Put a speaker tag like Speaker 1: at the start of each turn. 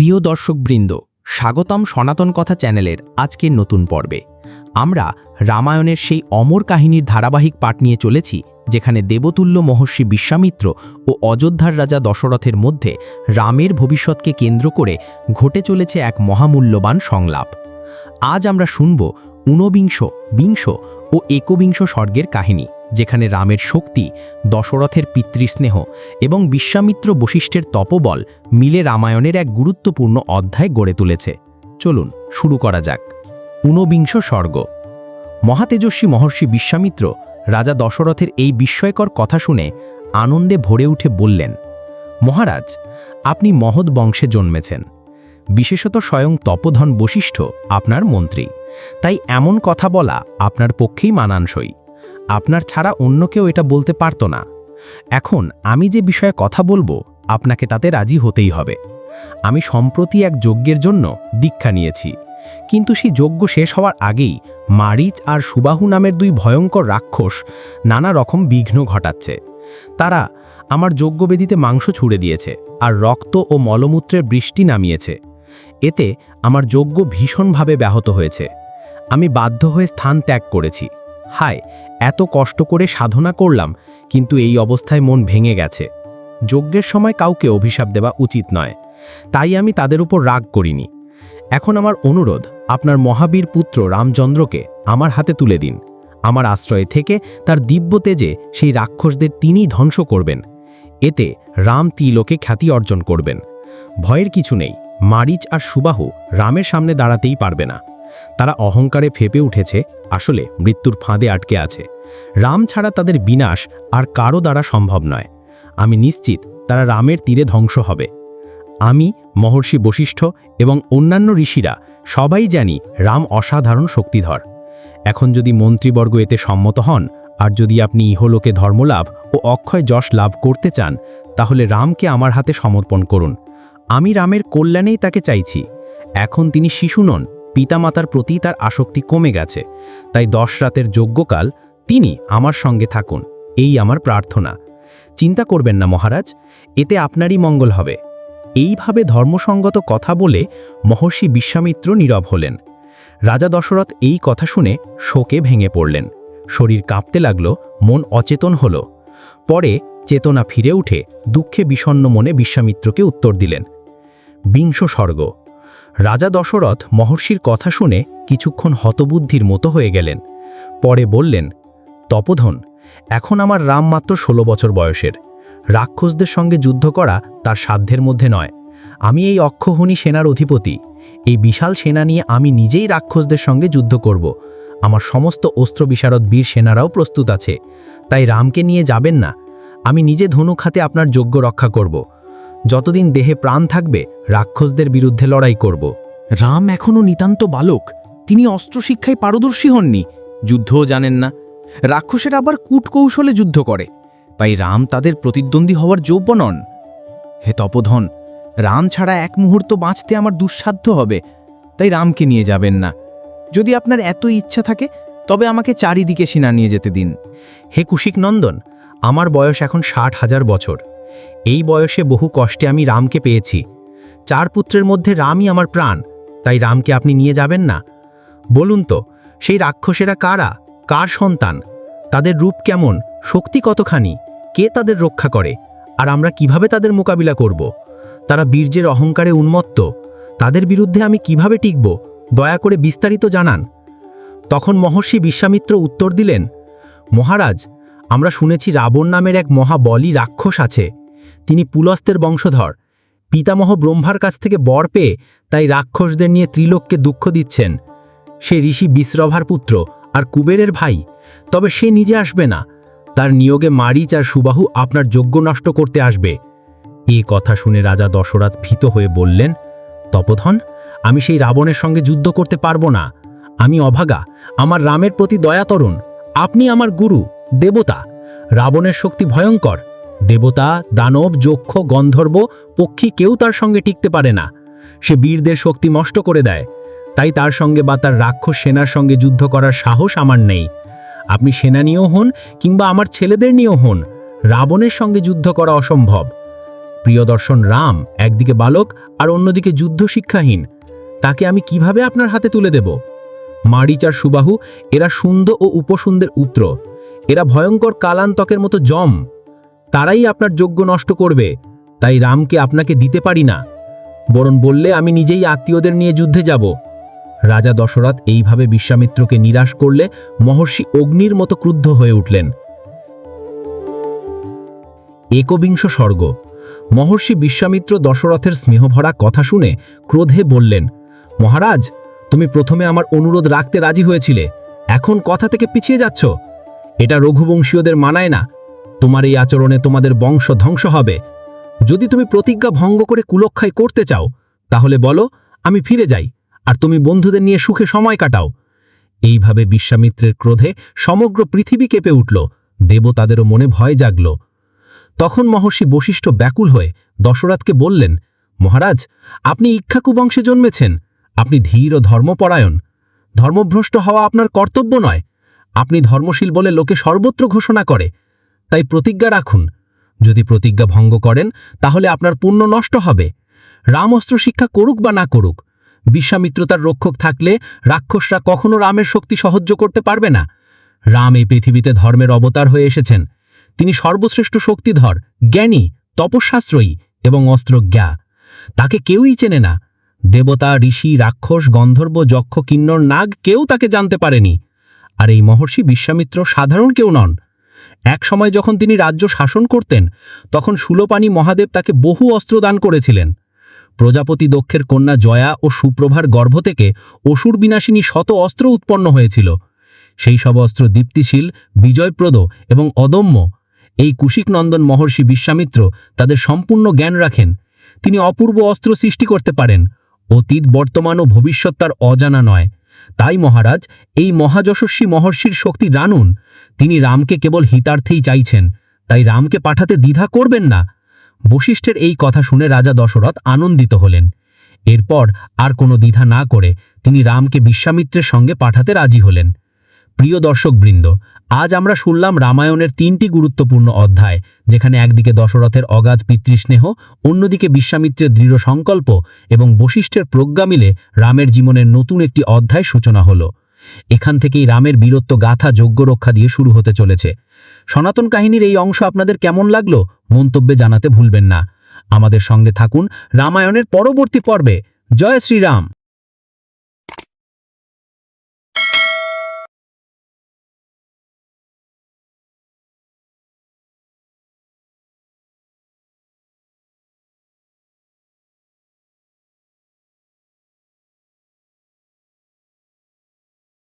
Speaker 1: প্রিয় দর্শকবৃন্দ, স্বাগতম সনাতন কথা চ্যানেলের আজকের নতুন পর্বে। আমরা রামায়ণের সেই অমর কাহিনীর ধারাবাহিক পাঠ নিয়ে চলেছি, যেখানে দেবতুল্য মহর্ষি বিশ্বামিত্র ও অযোধ্যার রাজা দশরথের মধ্যে রামের ভবিষ্যৎকে কেন্দ্র করে ঘটে চলেছে এক মহামূল্যবান সংলাপ। আজ আমরা শুনব ঊনবিংশ, বিংশ ও একবিংশ স্বর্গের কাহিনী। যেখানে রামের শক্তি, দশরথের পিতৃস্নেহ এবং বিশ্বামিত্র বশিষ্ঠের তপবল মিলে রামায়ণের এক গুরুত্বপূর্ণ অধ্যায় গড়ে তুলেছে। চলুন শুরু করা যাক। ঊনবিংশ স্বর্গ। মহাতেজস্বী মহর্ষি বিশ্বামিত্র রাজা দশরথের এই বিস্ময়কর কথা শুনে আনন্দে ভরে উঠে বললেন, মহারাজ, আপনি মহৎ বংশে জন্মেছেন। বিশেষত স্বয়ং তপধন বশিষ্ঠ আপনার মন্ত্রী। তাই এমন কথা বলা আপনার পক্ষেই মানানসই। আপনার ছাড়া অন্য কেউ এটা বলতে পারত না। এখন আমি যে বিষয়ে কথা বলব, আপনাকে তাতে রাজি হতেই হবে। আমি সম্প্রতি এক যজ্ঞের জন্য দীক্ষা নিয়েছি। কিন্তু সেই যজ্ঞ শেষ হওয়ার আগেই মারিচ আর সুবাহু নামের দুই ভয়ঙ্কর রাক্ষস নানা রকম বিঘ্ন ঘটাচ্ছে। তারা আমার যজ্ঞবেদিতে মাংস ছুড়ে দিয়েছে আর রক্ত ও মলমূত্রের বৃষ্টি নামিয়েছে। এতে আমার যজ্ঞ ভীষণভাবে ব্যাহত হয়েছে। আমি বাধ্য হয়ে স্থান ত্যাগ করেছি। হায়, এত কষ্ট করে সাধনা করলাম, কিন্তু এই অবস্থায় মন ভেঙে গেছে। যজ্ঞের সময় কাউকে অভিশাপ দেওয়া উচিত নয়। তাই আমি তাদের উপর রাগ করিনি। এখন আমার অনুরোধ, আপনার মহাবীর পুত্র রামচন্দ্রকে আমার হাতে তুলে দিন। আমার আশ্রয়ে থেকে তার দিব্য তেজে সেই রাক্ষসদের তিনিই ধ্বংস করবেন। এতে রাম তিলোকে খ্যাতি অর্জন করবেন। ভয়ের কিছু নেই, মারিচ আর সুবাহু রামের সামনে দাঁড়াতেই পারবে না। তারা অহংকারে ফেপে উঠেছে, আসলে মৃত্যুর ফাঁদে আটকে আছে। রাম ছাড়া তাদের বিনাশ আর কারও দ্বারা সম্ভব নয়। আমি নিশ্চিত তারা রামের তীরে ধ্বংস হবে। আমি, মহর্ষি বশিষ্ঠ এবং অন্যান্য ঋষিরা সবাই জানি রাম অসাধারণ শক্তিধর। এখন যদি মন্ত্রীবর্গ এতে সম্মত হন, আর যদি আপনি ইহলোকে ধর্মলাভ ও অক্ষয় যশ লাভ করতে চান, তাহলে রামকে আমার হাতে সমর্পণ করুন। আমি রামের কল্যাণেই তাকে চাইছি। এখন তিনি শিশু নন পিতামাতার প্রতি তার আসক্তি কমে গেছে। তাই দশ রাতের যজ্ঞকাল তিনি আমার সঙ্গে থাকুন, এই আমার প্রার্থনা। চিন্তা করবেন না মহারাজ, এতে আপনারই মঙ্গল হবে। এইভাবে ধর্মসঙ্গত কথা বলে মহর্ষি বিশ্বামিত্র নীরব হলেন। রাজা দশরথ এই কথা শুনে শোকে ভেঙে পড়লেন। শরীর কাঁপতে লাগল, মন অচেতন হল। পরে চেতনা ফিরে উঠে দুঃখে বিষণ্ণ মনে বিশ্বামিত্রকে উত্তর দিলেন, বিংশ স্বর্গ রাজা দশরথ মহর্ষির কথা শুনে কিছুক্ষণ হতবুদ্ধির মতো হয়ে গেলেন। পরে বললেন, তপধন, এখন আমার রাম মাত্র ষোলো বছর বয়সের। রাক্ষসদের সঙ্গে যুদ্ধ করা তার সাধ্যের মধ্যে নয়। আমি এই অক্ষহনী সেনার অধিপতি। এই বিশাল সেনা নিয়ে আমি নিজেই রাক্ষসদের সঙ্গে যুদ্ধ করব। আমার সমস্ত অস্ত্র বিশারদ বীর সেনারাও প্রস্তুত আছে। তাই রামকে নিয়ে যাবেন না। আমি নিজে ধনুক হাতে আপনার যোগ্য রক্ষা করব। যতদিন দেহে প্রাণ থাকবে, রাক্ষসদের বিরুদ্ধে লড়াই করব।
Speaker 2: রাম এখনও নিতান্ত বালক। তিনি অস্ত্রশিক্ষায় পারদর্শী হননি। যুদ্ধও জানেন না। রাক্ষসের আবার কূটকৌশলে যুদ্ধ করে। তাই রাম তাদের প্রতিদ্বন্দ্বী হওয়ার যোগ্য নন। হে তপধন, রাম ছাড়া এক মুহূর্ত বাঁচতে আমার দুঃসাধ্য হবে। তাই রামকে নিয়ে যাবেন না। যদি আপনার এত ইচ্ছা থাকে, তবে আমাকে চারিদিকে সিনা নিয়ে যেতে দিন।
Speaker 1: হে কুশিক নন্দন আমার বয়স এখন ষাট হাজার বছর। এই বয়সে বহু কষ্টে আমি রামকে পেয়েছি। চার পুত্রের মধ্যে রামই আমার প্রাণ, তাই রামকে আপনি নিয়ে যাবেন না। বলুন তো, সেই রাক্ষসেরা কারা? কার সন্তান? তাদের রূপ কেমন? শক্তি কতখানি? কে তাদের রক্ষা করে? আর আমরা কীভাবে তাদের মোকাবিলা করব? তারা বীর্যের অহংকারে উন্মত্ত। তাদের বিরুদ্ধে আমি কীভাবে টিকব? দয়া করে বিস্তারিত জানান। তখন মহর্ষি বিশ্বামিত্র উত্তর দিলেন, মহারাজ, আমরা শুনেছি রাবণ নামের এক মহাবলী রাক্ষস আছে। তিনি পুলস্তের বংশধর। পিতামহ ব্রহ্মার কাছ থেকে বর পেয়ে তাই রাক্ষসদের নিয়ে ত্রিলোককে দুঃখ দিচ্ছেন। সে ঋষি বিশ্রভার পুত্র আর কুবেরের ভাই, তবে সে নিজে আসবে না। তার নিয়োগে মারিচ আর সুবাহু আপনার যোগ্য নষ্ট করতে আসবে। এ কথা শুনে রাজা দশরথ ভীত হয়ে বললেন, তপধন, আমি সেই রাবণের সঙ্গে যুদ্ধ করতে পারব না। আমি অভাগা, আমার রামের প্রতি দয়া তরুণ। আপনি আমার গুরু, দেবতা। রাবণের শক্তি ভয়ঙ্কর। দেবতা, দানব, যক্ষ, গন্ধর্ব, পক্ষী কেউ তার সঙ্গে টিকতে পারে না। সে বীরদের শক্তি নষ্ট করে দেয়। তাই তার সঙ্গে বা তার রাক্ষস সেনার সঙ্গে যুদ্ধ করার সাহস আমার নেই। আপনি সেনা নিয়েও হন কিংবা আমার ছেলেদের নিয়েও হন। রাবণের সঙ্গে যুদ্ধ করা অসম্ভব।
Speaker 2: প্রিয়দর্শন রাম একদিকে বালক আর অন্যদিকে যুদ্ধ শিক্ষাহীন। তাকে আমি কীভাবে আপনার হাতে তুলে দেব? মারিচ আর সুবাহু, এরা সুন্দ ও উপসুন্দের উত্র। এরা ভয়ঙ্কর কালান্তকের মতো জম। তারাই আপনার যোগ্য নষ্ট করবে, তাই রামকে আপনাকে দিতে পারি না। বরণ বললে, আমি নিজেই আত্মীয়দের নিয়ে যুদ্ধে যাব। রাজা দশরথ এইভাবে বিশ্বামিত্রকে নিরাশ করলে মহর্ষি অগ্নির মতো ক্রুদ্ধ হয়ে উঠলেন। একবিংশ স্বর্গ। মহর্ষি বিশ্বামিত্র দশরথের স্নেহভরা কথা শুনে ক্রোধে বললেন, মহারাজ, তুমি প্রথমে আমার অনুরোধ রাখতে রাজি হয়েছিলে, এখন কথা থেকে পিছিয়ে যাচ্ছ। এটা রঘুবংশীয়দের মানায় না তোমার এই আচরণে তোমাদের বংশ ধ্বংস হবে। যদি তুমি প্রতিজ্ঞা ভঙ্গ করে কুলক্ষায় করতে চাও, তাহলে বলো, আমি ফিরে যাই, আর তুমি বন্ধুদের নিয়ে সুখে সময় কাটাও। এইভাবে বিশ্বামিত্রের ক্রোধে সমগ্র পৃথিবী কেঁপে উঠল, দেবতাদেরও মনে ভয় জাগল। তখন মহর্ষি বশিষ্ঠ ব্যাকুল হয়ে দশরথকে বললেন, মহারাজ, আপনি ইক্ষাকু বংশে জন্মেছেন। আপনি ধীর ও ধর্মপরায়ণ। ধর্মভ্রষ্ট হওয়া আপনার কর্তব্য নয়। আপনি ধর্মশীল বলে লোকে সর্বত্র ঘোষণা করে। তাই প্রতিজ্ঞা রাখুন। যদি প্রতিজ্ঞা ভঙ্গ করেন, তাহলে আপনার পুণ্য নষ্ট হবে। রাম অস্ত্র শিক্ষা করুক বা না করুক, বিশ্বামিত্রতার রক্ষক থাকলে রাক্ষসরা কখনো রামের শক্তি সহ্য করতে পারবে না। রাম এই পৃথিবীতে ধর্মের অবতার হয়ে এসেছেন। তিনি সর্বশ্রেষ্ঠ শক্তিধর, জ্ঞানী, তপস্যাশ্রয়ী এবং অস্ত্রজ্ঞা। তাকে কেউই চেনে না। দেবতা, ঋষি, রাক্ষস, গন্ধর্ব, যক্ষ, কিন্নর, নাগ কেউ তাকে জানতে পারেনি। আর এই মহর্ষি, বিশ্বামিত্র সাধারণ কেউ নন। এক সময় যখন তিনি রাজ্য শাসন করতেন, তখন সুলোপানি মহাদেব তাকে বহু অস্ত্র দান করেছিলেন। প্রজাপতি দক্ষের কন্যা জয়া ও সুপ্রভার গর্ভ থেকে অসুর বিনাশিনী শত অস্ত্র উৎপন্ন হয়েছিল। সেই সব অস্ত্র দীপ্তিশীল, বিজয়প্রদ এবং অদম্য। এই কুশিকনন্দন মহর্ষি বিশ্বামিত্র তাদের সম্পূর্ণ জ্ঞান রাখেন। তিনি অপূর্ব অস্ত্র সৃষ্টি করতে পারেন। অতীত, বর্তমান ও ভবিষ্যৎ তার অজানা নয়। তাই মহারাজ, এই মহাযশস্বী মহর্ষির শক্তি জানুন। তিনি রামকে কেবল হিতার্থেই চাইছেন, তাই রামকে পাঠাতে দ্বিধা করবেন না। বশিষ্ঠের এই কথা শুনে রাজা দশরথ আনন্দিত হলেন। এরপর আর কোনো দ্বিধা না করে তিনি রামকে বিশ্বামিত্রের সঙ্গে পাঠাতে রাজি হলেন। প্রিয় দর্শকবৃন্দ, আজ আমরা শুনলাম রামায়ণের তিনটি গুরুত্বপূর্ণ অধ্যায়, যেখানে একদিকে দশরথের অগাধ পিতৃস্নেহ, অন্যদিকে বিশ্বামিত্রের দৃঢ় সংকল্প এবং বশিষ্ঠের প্রজ্ঞা মিলে রামের জীবনের নতুন একটি অধ্যায় সূচনা হল। এখান থেকেই রামের বীরত্ব গাথা যোগ্য রক্ষা দিয়ে শুরু হতে চলেছে। সনাতন কাহিনীর এই অংশ আপনাদের কেমন লাগল মন্তব্যে জানাতে ভুলবেন না। আমাদের সঙ্গে থাকুন রামায়ণের পরবর্তী পর্বে। জয় শ্রীরাম।